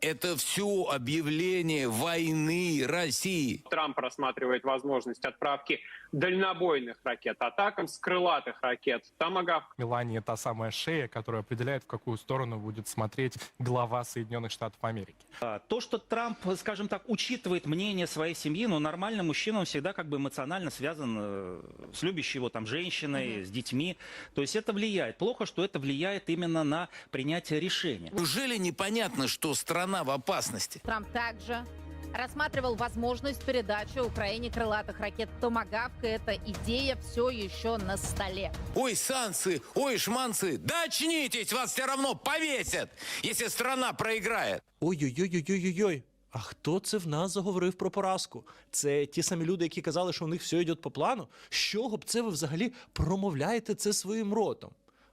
Это все объявление войны России. Трамп рассматривает возможность отправки дальнобойных ракет, атакам с крылатых ракет. Томагавк Мелания та самая шея, которая определяет, в какую сторону будет смотреть глава Соединенных Штатов Америки. А, То, что Трамп, скажем так, учитывает мнение своей семьи, но нормальный мужчина, он всегда как бы эмоционально связан э, с любящей его там женщиной, с детьми. То есть это влияет. Плохо, что это влияет именно на принятие решения. Неужели непонятно, что страна в опасности? Трамп также рассматривал возможность передачи Украине крылатых ракет «Томагавк». И эта идея все еще на столе. Ой, санкции, ой, шманцы, да очнитесь, вас все равно повесят, если страна проиграет. Ой-ой-ой-ой-ой-ой. А хто це в нас заговорив про поразку? Це ті самі люди, які казали, що у них все йде по плану. З чого б це ви взагалі промовляєте це своїм ротом?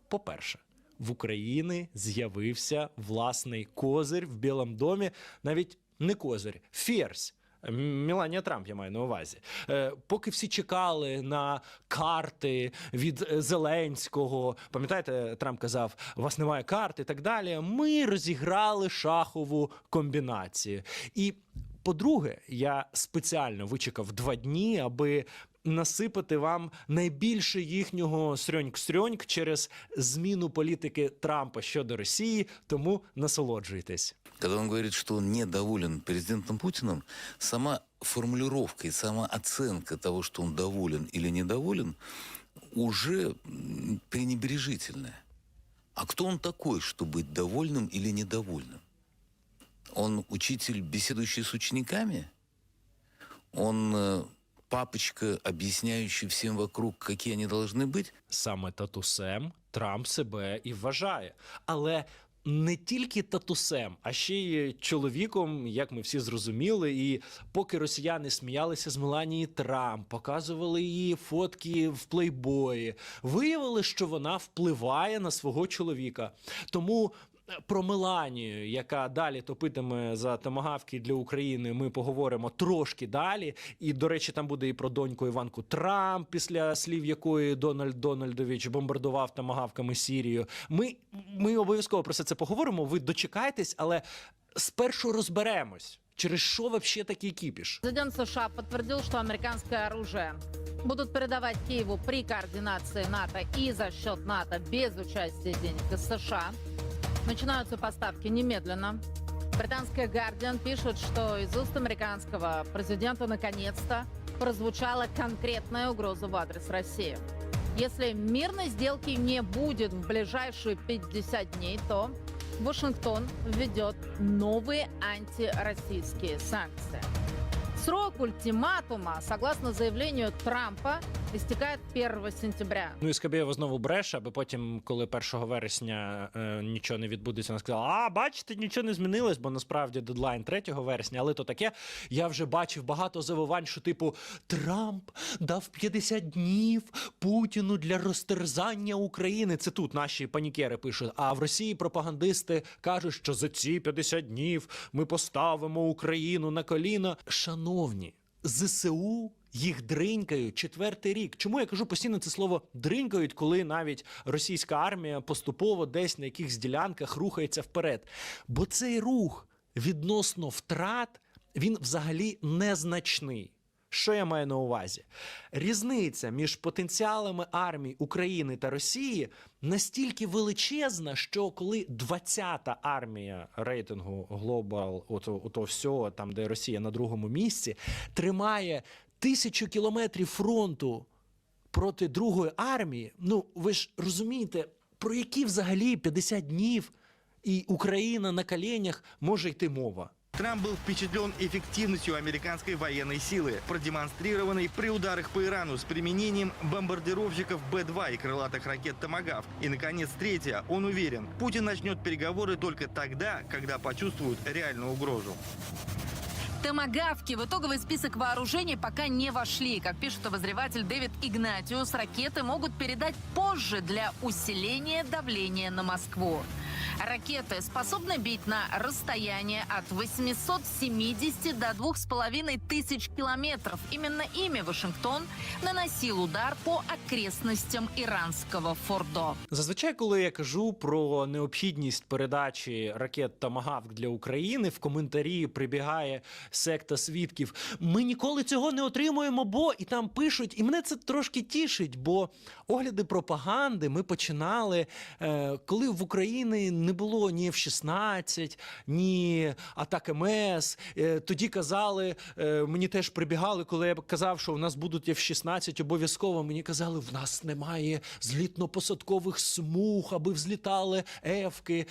По-перше, в Україні з'явився власний козир в Білому домі, навіть не козир, ферзь. М- Меланія Трамп, я маю на увазі. Е, поки всі чекали на карти від е, Зеленського, пам'ятаєте, Трамп казав, у вас немає карт і так далі. Ми розіграли шахову комбінацію. І по-друге, я спеціально вичекав два дні, аби насипати вам найбільше їхнього срьоньк-срьоньк через зміну політики Трампа щодо Росії, тому насолоджуйтесь. Когда он говорит, что он недоволен президентом Путиным, сама формулировка и сама оценка того, что он доволен или недоволен, уже м, пренебрежительная. А кто он такой, чтобы быть довольным или недовольным? Он учитель, беседующий с учениками? Он э, папочка, объясняющий всем вокруг, какие они должны быть? Саме татусем Трамп себе і вважає. Але не тільки татусем, а ще й чоловіком, як ми всі зрозуміли. І поки росіяни сміялися з Меланії Трамп, показували її фотки в плейбої, виявили, що вона впливає на свого чоловіка. Тому. про Меланію, яка далі топитиме за томагавки для України, ми поговоримо трошки далі. І, до речі, там буде і про доньку Іванку Трамп, після слів якої Дональд Дональдович бомбардував томагавками Сірію. Ми, ми обов'язково про все це поговоримо. Ви дочекайтесь, але спершу розберемось, через що вообще такий кіпіш. Президент США подтвердил, что американское оружие будут передавать Киеву при координации НАТО и за счет НАТО без участия денег США. Начинаются поставки немедленно. Британская Guardian пишет, что из уст американского президента наконец-то прозвучала конкретная угроза в адрес России. Если мирной сделки не будет в ближайшие 50 дней, то Вашингтон введет новые антироссийские санкции. Срок ультиматума, согласно заявлению Трампа, истекает 1 сентября. Ну і Скабєєва знову бреше, аби потім, коли 1 вересня е, нічого не відбудеться, вона сказала: А, бачите, нічого не змінилось, бо насправді дедлайн 3 вересня, але то таке. Я вже бачив багато завивань, що типу Трамп дав 50 днів Путіну для розтерзання України. Це тут наші панікери пишуть. А в Росії пропагандисти кажуть, що за ці 50 днів ми поставимо Україну на коліна. Шановні, ЗСУ їх дринькають четвертий рік. Чому я кажу постійно це слово дринькають, коли навіть російська армія поступово десь на якихось ділянках рухається вперед? Бо цей рух відносно втрат він взагалі незначний. Що я маю на увазі? Різниця між потенціалами армій України та Росії настільки величезна, що коли 20-та армія рейтингу Global, ото, ото всього, там де Росія на другому місці, тримає тисячу кілометрів фронту проти другої армії. Ну ви ж розумієте, про які взагалі 50 днів і Україна на коленях може йти мова? Трамп был впечатлен эффективностью американской военной силы, продемонстрированной при ударах по Ирану с применением бомбардировщиков Б-2 и крылатых ракет «Томагав». И, наконец, третье. Он уверен, Путин начнет переговоры только тогда, когда почувствует реальную угрозу. Томагавки в итоговый список вооружений пока не вошли. Как пишет обозреватель Дэвид Игнатиус, ракеты могут передать позже для усиления давления на Москву. Ракеты способны бить на расстояние от 870 до 2,5 тысяч километров. Именно ими Вашингтон наносил удар по окрестностям иранского Фордо. Зазвичай, коли я кажу про необхідність передачі ракет Томагавк для України, в коментарі прибігає секта свідків. Ми ніколи цього не отримуємо, бо і там пишуть, і мене це трошки тішить, бо огляди пропаганди ми починали, е, коли в Україні не було ні F-16, ні атак МС. Е, тоді казали, е, мені теж прибігали, коли я казав, що в нас будуть F-16 обов'язково. Мені казали, в нас немає злітно-посадкових смуг, аби взлітали ефки.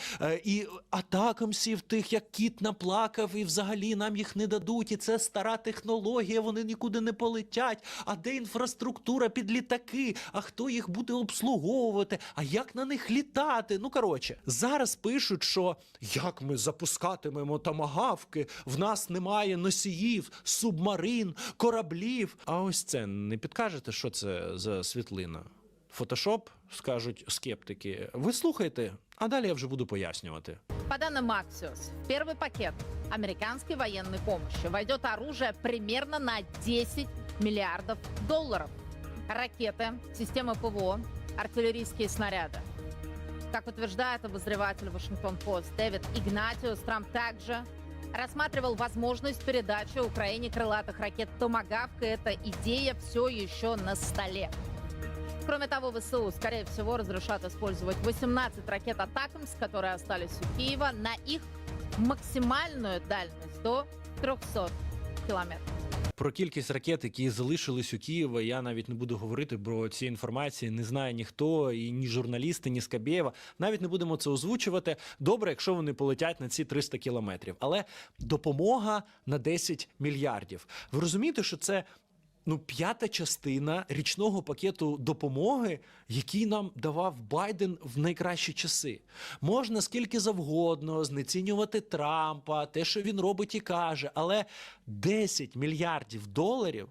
І атакамсів тих, як кіт наплакав, і взагалі нам їх не дадуть. І це стара технологія, вони нікуди не полетять. А де інфраструктура під літаки? А хто їх буде обслуговувати? А як на них літати? Ну коротше, зараз пишуть, що як ми запускатимемо тамагавки, в нас немає носіїв, субмарин, кораблів. А ось це не підкажете, що це за світлина? Фотошоп, скажуть скептики. Ви слухайте, а далі я вже буду пояснювати. По данным Axios, первый пакет американской военной помощи войдет оружие примерно на 10 миллиардов долларов. Ракеты, системы ПВО, артиллерийские снаряды. Как утверждает обозреватель Вашингтон-Пост Дэвид Игнатиус, Трамп также рассматривал возможность передачи Украине крылатых ракет «Томагавк», и эта идея все еще на столе. Кроме того, ВСУ, скорее всего, разрешат использовать 18 ракет «Атакамс», которые остались у Киева, на их максимальную дальность до 300 километров. Про кількість ракет, які залишились у Києва, я навіть не буду говорити, бо цієї інформації не знає ніхто, і ні журналісти, ні Скабєєва. Навіть не будемо це озвучувати. Добре, якщо вони полетять на ці 300 кілометрів. Але допомога на 10 мільярдів. Ви розумієте, що це. Ну, п'ята частина річного пакету допомоги, який нам давав Байден в найкращі часи. Можна скільки завгодно знецінювати Трампа, те, що він робить і каже, але 10 мільярдів доларів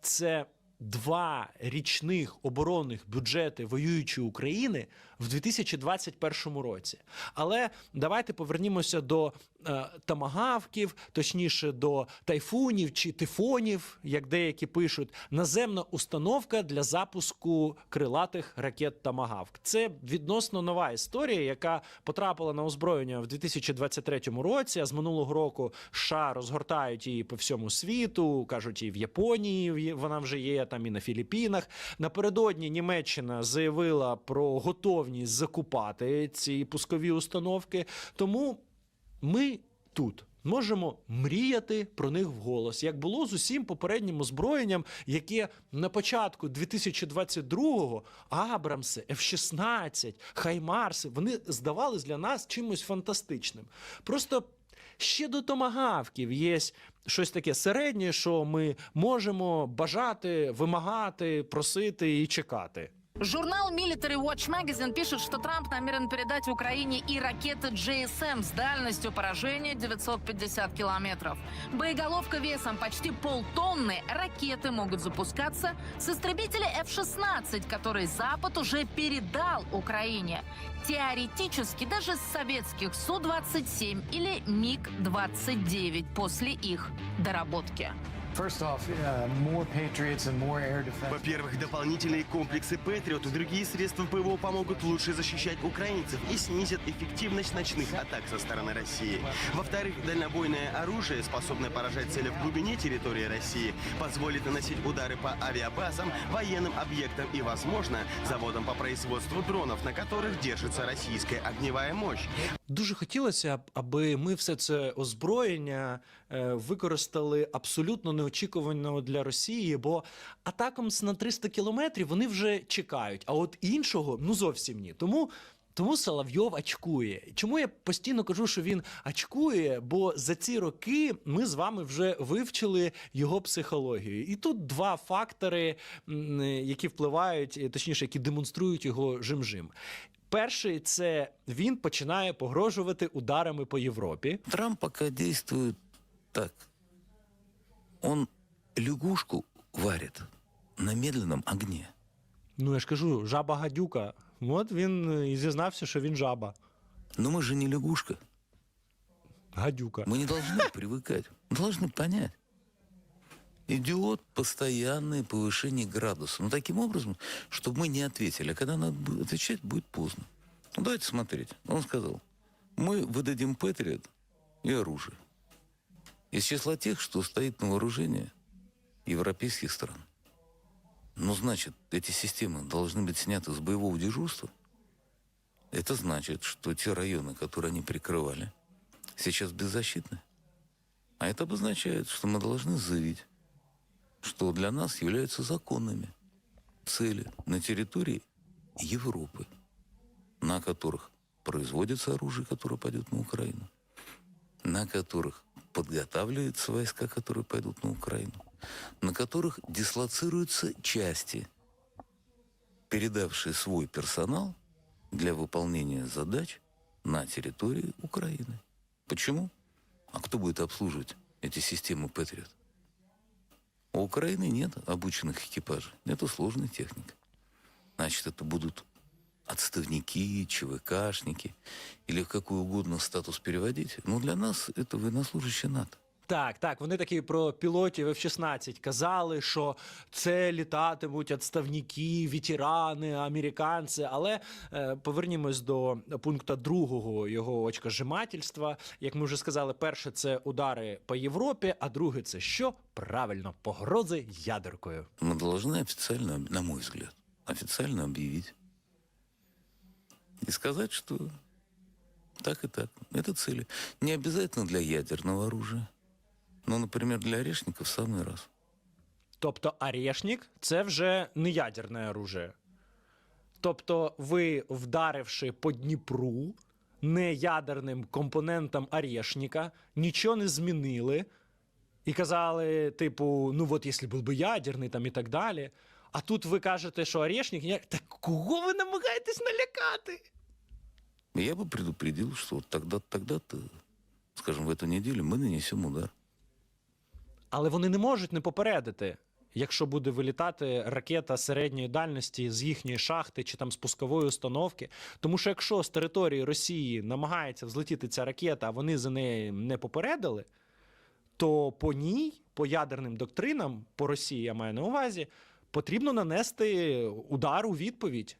це два річних оборонних бюджети воюючої України в 2021 році. Але давайте повернімося до е, тамагавків, точніше до тайфунів чи тифонів, як деякі пишуть, наземна установка для запуску крилатих ракет Тамагавк. Це відносно нова історія, яка потрапила на озброєння в 2023 році. А з минулого року США розгортають її по всьому світу. кажуть, і в Японії вона вже є, там і на Філіппінах. Напередодні Німеччина заявила про готовність закупати ці пускові установки. Тому ми тут. Можемо мріяти про них вголос, як було з усім попереднім озброєнням, яке на початку 2022-го Абрамси, F-16, Хаймарси, вони здавались для нас чимось фантастичним. Просто ще до томагавків є щось таке середнє, що ми можемо бажати, вимагати, просити і чекати. Журнал Military Watch Magazine пишет, что Трамп намерен передать Украине и ракеты GSM с дальностью поражения 950 километров. Боеголовка весом почти полтонны. Ракеты могут запускаться с истребителя F-16, который Запад уже передал Украине. Теоретически даже с советских Су-27 или МиГ-29 после их доработки. First off, uh, more Patriots and more air defense. Во-первых, дополнительные комплексы Патриот и другие средства ПВО помогут лучше защищать украинцев и снизят эффективность ночных атак со стороны России. Во-вторых, дальнобойное оружие, способное поражать цели в глубине территории России, позволит наносить удары по авиабазам, военным объектам и, возможно, заводам по производству дронов, на которых держится российская огневая мощь. Дуже хотілося б, аби ми все це озброєння е, використали абсолютно неочікувано для Росії, бо атакам на 300 кілометрів вони вже чекають, а от іншого ну зовсім ні. Тому. Тому Соловйов очкує. Чому я постійно кажу, що він очкує? Бо за ці роки ми з вами вже вивчили його психологію. І тут два фактори, які впливають, е, точніше, які демонструють його жим-жим. Перший це він починає погрожувати ударами по Європі. Трамп пока действует так. Он лягушку варит на медленном огне. Ну я ж кажу, жаба гадюка. От він е, і зізнався, що він жаба. Но мы же не лягушка. Гадюка. Мы не должны привыкать. Мы должны понять. Идет постоянное повышение градуса. Но таким образом, чтобы мы не ответили. А когда надо будет отвечать, будет поздно. Ну, давайте смотреть. Он сказал, мы выдадим Патриот и оружие. Из числа тех, что стоит на вооружении европейских стран. Ну, значит, эти системы должны быть сняты с боевого дежурства. Это значит, что те районы, которые они прикрывали, сейчас беззащитны. А это обозначает, что мы должны заявить, что для нас являются законными цели на территории Европы, на которых производится оружие, которое пойдет на Украину, на которых подготавливаются войска, которые пойдут на Украину, на которых дислоцируются части, передавшие свой персонал для выполнения задач на территории Украины. Почему? А кто будет обслуживать эти системы Патриот? У Украины нет обученных экипажей, это сложная техника. Значит, это будут отставники, ЧВКшники или в какой угодно статус переводить. Но для нас это военнослужащие НАТО. Так, так, вони такі про пілотів F-16 казали, що це літатимуть відставники, ветерани, американці. Але е, повернімось до пункту другого його очкожимательства. Як ми вже сказали, перше це удари по Європі, а друге це що? Правильно, погрози ядеркою. Мы должны официально, на мой взгляд, официально объявить и сказать, что так и так. Это цели. Не обязательно для ядерного оружия. Но, например, для орешников в самый раз. Тобто Орешник – це вже не ядерне оружие. Тобто, ви, вдаривши по Дніпру неядерним компонентом Орешника, нічого не змінили і казали, типу, ну от якщо був би ядерний там і так далі. А тут ви кажете, що Орешник, я... так кого ви намагаєтесь налякати? Я бы предупредил, что вот тогда-то, тогда-то, скажем, в эту неделю мы нанесем удар. Але вони не можуть не попередити, якщо буде вилітати ракета середньої дальності з їхньої шахти чи там спускової установки. Тому що якщо з території Росії намагається взлетіти ця ракета, а вони за неї не попередили, то по ній, по ядерним доктринам, по Росії я маю на увазі, потрібно нанести удар у відповідь.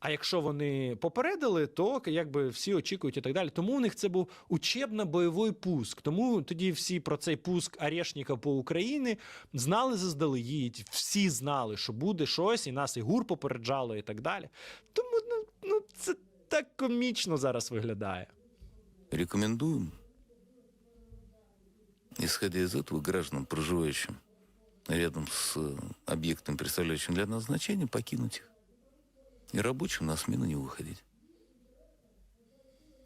А якщо вони попередили, то якби всі очікують і так далі. Тому у них це був учебно-бойовий пуск. Тому тоді всі про цей пуск Орешника по Україні знали заздалегідь. Всі знали, що буде щось, і нас і ГУР попереджало, і так далі. Тому ну, ну це так комічно зараз виглядає. Рекомендуем, исходя из этого, гражданам, проживающим рядом с э, объектом, представляющим для нас значение, покинуть их. И рабочим на смену не выходить.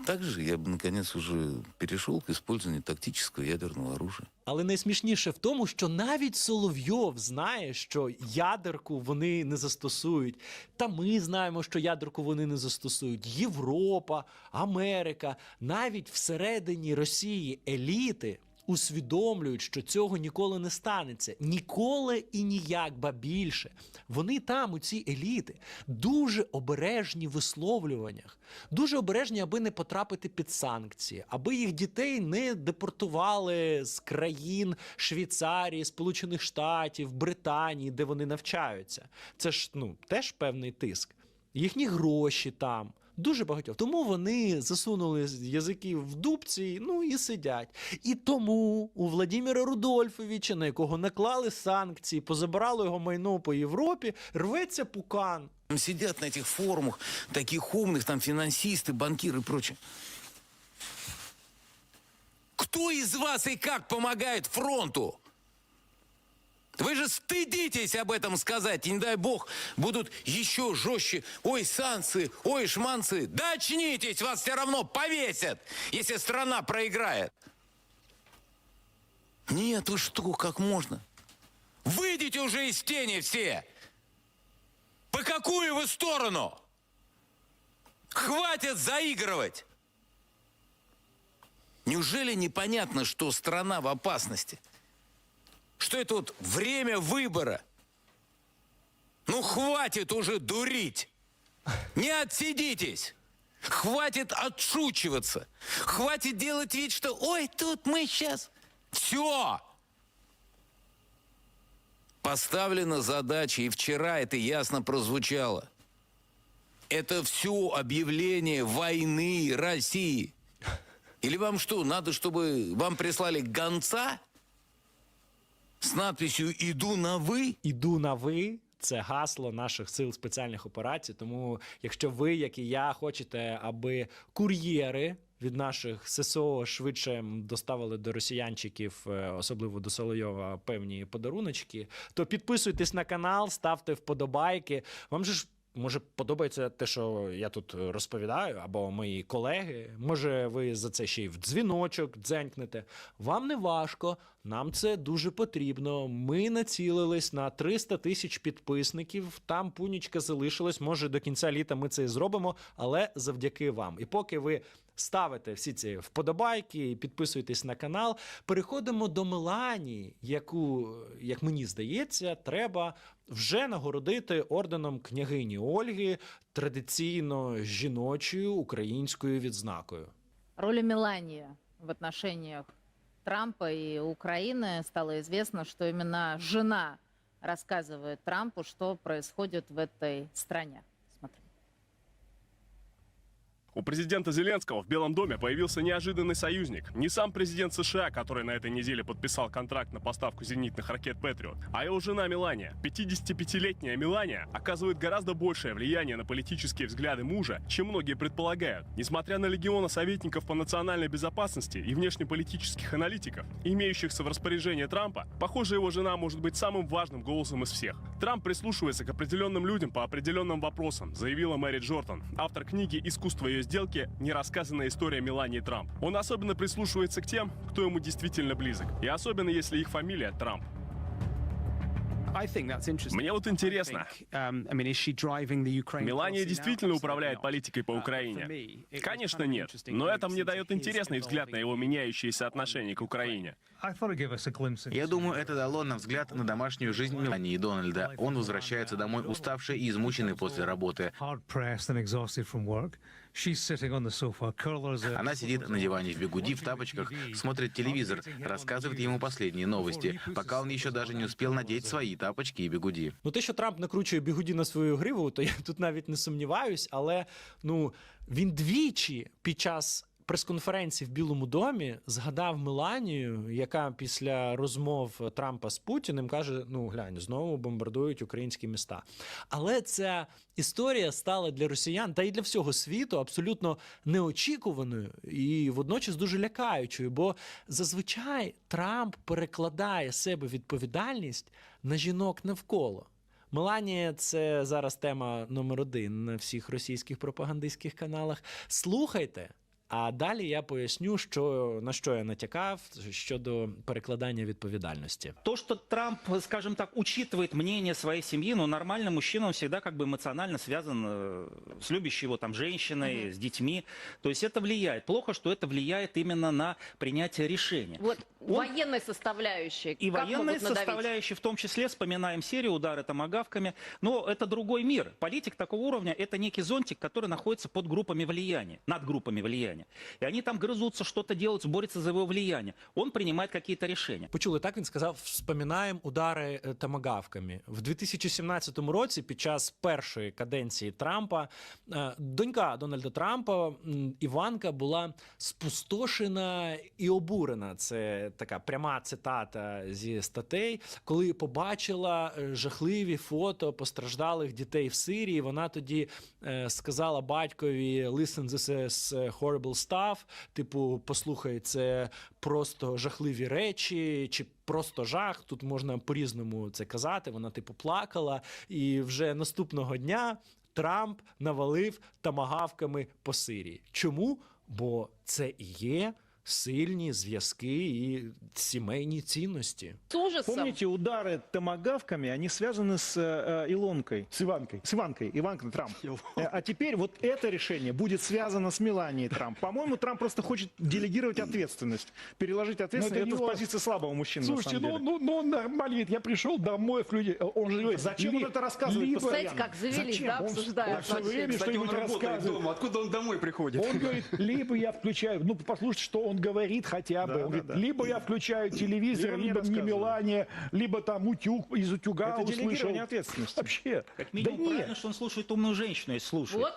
Также я бы, наконец, уже перешел к использованию тактического ядерного оружия. Але найсмішніше в тому, що навіть Соловйов знає, що ядерку вони не застосують. Та ми знаємо, що ядерку вони не застосують. Європа, Америка, навіть всередині Росії еліти усвідомлюють, що цього ніколи не станеться. Ніколи і ніяк, ба більше. Вони там, у ці еліти, дуже обережні в висловлюваннях, дуже обережні, аби не потрапити під санкції, аби їх дітей не депортували з країн Швейцарії, Сполучених Штатів, Британії, де вони навчаються. Це ж ну теж певний тиск. Їхні гроші там. Дуже багатьох. Тому вони засунули язики в дубці, ну і сидять. І тому у Владимира Рудольфовича, на якого наклали санкції, позабирало його майно по Європі, рветься пукан. Там сидят на этих форумах таких умных, там финансисты, банкиры и прочее. Кто из вас и как помогает фронту? Вы же стыдитесь об этом сказать, и не дай бог будут еще жестче. Ой, санкции, ой, шманцы. Да очнитесь, вас все равно повесят, если страна проиграет. Нет, вы что, как можно? Выйдите уже из тени все. По какую вы сторону? Хватит заигрывать. Неужели непонятно, что страна в опасности? Что это вот время выбора? Ну, хватит уже дурить. Не отсидитесь. Хватит отшучиваться. Хватит делать вид, что «Ой, тут мы сейчас...» Все! Поставлена задача, и вчера это ясно прозвучало. Это все объявление войны России. Или вам что, надо, чтобы вам прислали гонца с надписью Іду на ви. Іду на ви. Це гасло наших сил спеціальних операцій. Тому, якщо ви, як і я, хочете, аби кур'єри від наших ССО швидше доставили до росіянчиків, е, особливо до Солойова, певні подаруночки, то підписуйтесь на канал, ставте вподобайки. Вам же ж. Може, подобається те, що я тут розповідаю, або мої колеги. Може, ви за це ще й в дзвіночок дзенькнете. Вам не важко, нам це дуже потрібно. Ми націлились на 300 тисяч підписників. Там пунічка залишилась. Може, до кінця літа ми це і зробимо, але завдяки вам. І поки ви ставите всі ці вподобайки і підписуєтесь на канал, переходимо до Меланії, яку, як мені здається, треба вже нагородити орденом княгині Ольги традиційно жіночою українською відзнакою. Роли Мелании в отношениях Трампа и Украины стало известно, что именно жена рассказывает Трампу, что происходит в этой стране. У президента Зеленского в Белом доме появился неожиданный союзник. Не сам президент США, который на этой неделе подписал контракт на поставку зенитных ракет «Патриот», а его жена Мелания. 55-летняя Мелания оказывает гораздо большее влияние на политические взгляды мужа, чем многие предполагают. Несмотря на легиона советников по национальной безопасности и внешнеполитических аналитиков, имеющихся в распоряжении Трампа, похоже, его жена может быть самым важным голосом из всех. Трамп прислушивается к определенным людям по определенным вопросам, заявила Мэри Джордан, автор книги «Искусство ее сделки. Нерассказанная история Мелании Трамп». Он особенно прислушивается к тем, кто ему действительно близок. И особенно, если их фамилия Трамп. Мне вот интересно, Мелания действительно управляет политикой по Украине? Конечно, нет. Но это мне дает интересный взгляд на его меняющиеся отношения к Украине. Я думаю, это дало нам взгляд на домашнюю жизнь Мелании и Дональда. Он возвращается домой уставший и измученный после работы. Она сидит на диване в бегуди, в тапочках, смотрит телевизор, рассказывает ему последние новости, пока он еще даже не успел надеть свои тапочки и бегуди. Ну, те, що Трамп накручує бігуді на свою гриву, то я тут навіть не сумніваюсь, але ну він двічі під час. Прес-конференції в Білому домі згадав Меланію, яка після розмов Трампа з Путіним каже: ну глянь, знову бомбардують українські міста. Але ця історія стала для росіян та й для всього світу абсолютно неочікуваною і водночас дуже лякаючою. Бо зазвичай Трамп перекладає себе відповідальність на жінок навколо. Меланія це зараз тема номер один на всіх російських пропагандистських каналах. Слухайте. А далі я поясню, що на що я натякав щодо перекладання відповідальності. То, что Трамп, скажем так, учитывает мнение своей семьи, ну, нормальный мужчина, он всегда как бы эмоционально связан э, с любящей его там женщиной, с детьми. То есть это влияет. Плохо, что это влияет именно на принятие решения. Вот Он- военной составляющей. И как военные могут надавить? составляющие в том числе, вспоминаем серию удары томогавками, но это другой мир. Политик такого уровня – это некий зонтик, который находится под группами влияния, над группами влияния. И они там грызутся, что-то делают, борются за его влияние. Он принимает какие-то решения. Почули так він сказав: вспоминаємо удари е, томагавками в 2017 році. Під час першої каденції Трампа е, донька Дональда Трампа Іванка була спустошена і обурена. Це така пряма цитата зі статей, коли побачила е, жахливі фото постраждалих дітей в Сирії. Вона тоді е, сказала батькові «Listen, this is horrible stuff», Типу, послухай, це просто жахливі речі, чи просто жах. Тут можна по-різному це казати. Вона, типу, плакала. І вже наступного дня Трамп навалив тамагавками по Сирії. Чому? Бо це і є сильні зв'язки і сімейні цінності. С ужасом. Помните, удары томагавками, они связаны с э, Илонкой. С Иванкой. С Иванкой. Иванка Трамп. Э, А теперь вот это решение будет связано с Меланией Трамп. По-моему, Трамп просто хочет делегировать ответственность. Переложить ответственность. это Это, его- с позиции слабого мужчины, на Слушайте, самом ну, деле. ну, ну он нормально говорит, я пришел домой, к люди, он же говорит, Зачем он ли- это рассказывает либо- постоянно? Знаете, как завелись, Зачем? да, Он- обсуждают он все вообще. время что-нибудь рассказывает. Откуда он домой приходит? Он говорит, либо я включаю, ну послушайте, что он говорит хотя бы. Да, он да, говорит, да. либо я включаю телевизор, Либо мне либо мне. Мелания, либо там утюг из утюга Это услышал. делегирование ответственности. Вообще. Как минимум, да нет. правильно, что он слушает умную женщину, если слушает. Вот.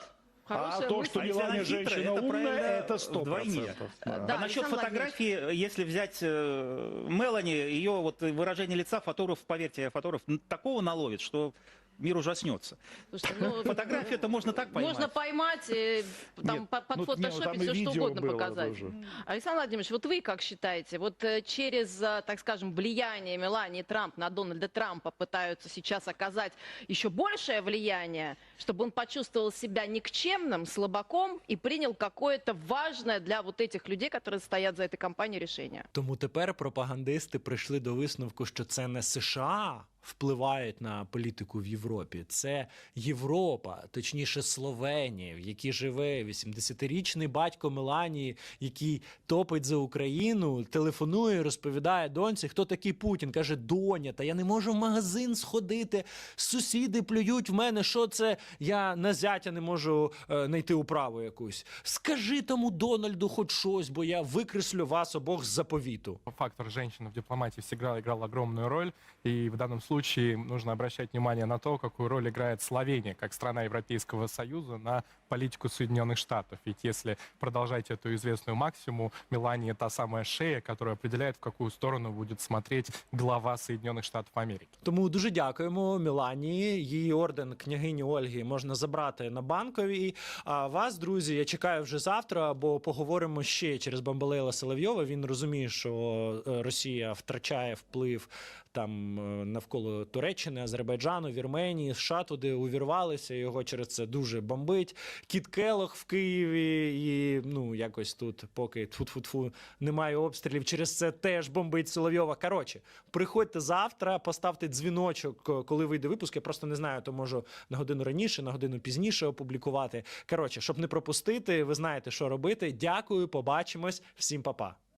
А Хорошая то, мысль. что А она хитрая, женщина это умная, это сто вдвойне. процентов. Да, а насчет фотографии, если взять э, Мелани, ее вот выражение лица, фотограф, поверьте, фотограф такого наловит, что мир ужаснется. Слушайте, ну, Фотографию это можно так поймать. Можно поймать, э, там Нет, по- под ну, не, ну, там фотошопить и все что видео угодно было показать. тоже. Александр Владимирович, вот вы как считаете, вот э, через, э, так скажем, влияние Мелании Трамп на Дональда Трампа пытаются сейчас оказать еще большее влияние, чтобы он почувствовал себя никчемным, слабаком и принял какое-то важное для вот этих людей, которые стоят за этой компанией, решение? Тому тепер пропагандисти прийшли до висновку, що це не США впливають на політику в Європі, це Європа, точніше Словенія, в якій живе 80-річний батько Меланії, який топить за Україну, телефонує, розповідає доньці, хто такий Путін. каже: Доня, та я не можу в магазин сходити. Сусіди плюють в мене. Що це? Я на зятя не можу е, знайти управу якусь. Скажи тому Дональду хоч щось, бо я викреслю вас обох з заповіту. Фактор женщины в дипломатии всегда играл огромную роль, и в даному данном случае нужно обращать внимание на то, какую роль играет Словения, как страна Европейского Союза, на политику Соединенных Штатов. Ведь если продолжать эту известную максиму, Мелания та самая шея, которая определяет, в какую сторону будет смотреть глава Соединенных Штатов Америки. Тому дуже дякуємо Міланії. Її орден княгині Ольги можна забрати на банковій. А вас, друзі, я чекаю вже завтра, бо поговоримо ще через Бамбалейла Соловйова. Він розуміє, що е, Росія втрачає вплив там е, навколо Туреччини, Азербайджану, Вірменії, США туди увірвалися. Його через це дуже бомбить. Кіт Келох в Києві, і ну якось тут, поки тфу-тфу-тфу, немає обстрілів. Через це теж бомбить Соловйова. Коротше, приходьте завтра, поставте дзвіночок, е, коли вийде випуск. Я просто не знаю, то можу на годину раніше, на годину пізніше опублікувати. Коротше, щоб не пропустити, ви знаєте, що робити. Дякую, побачимось. Всім па-па.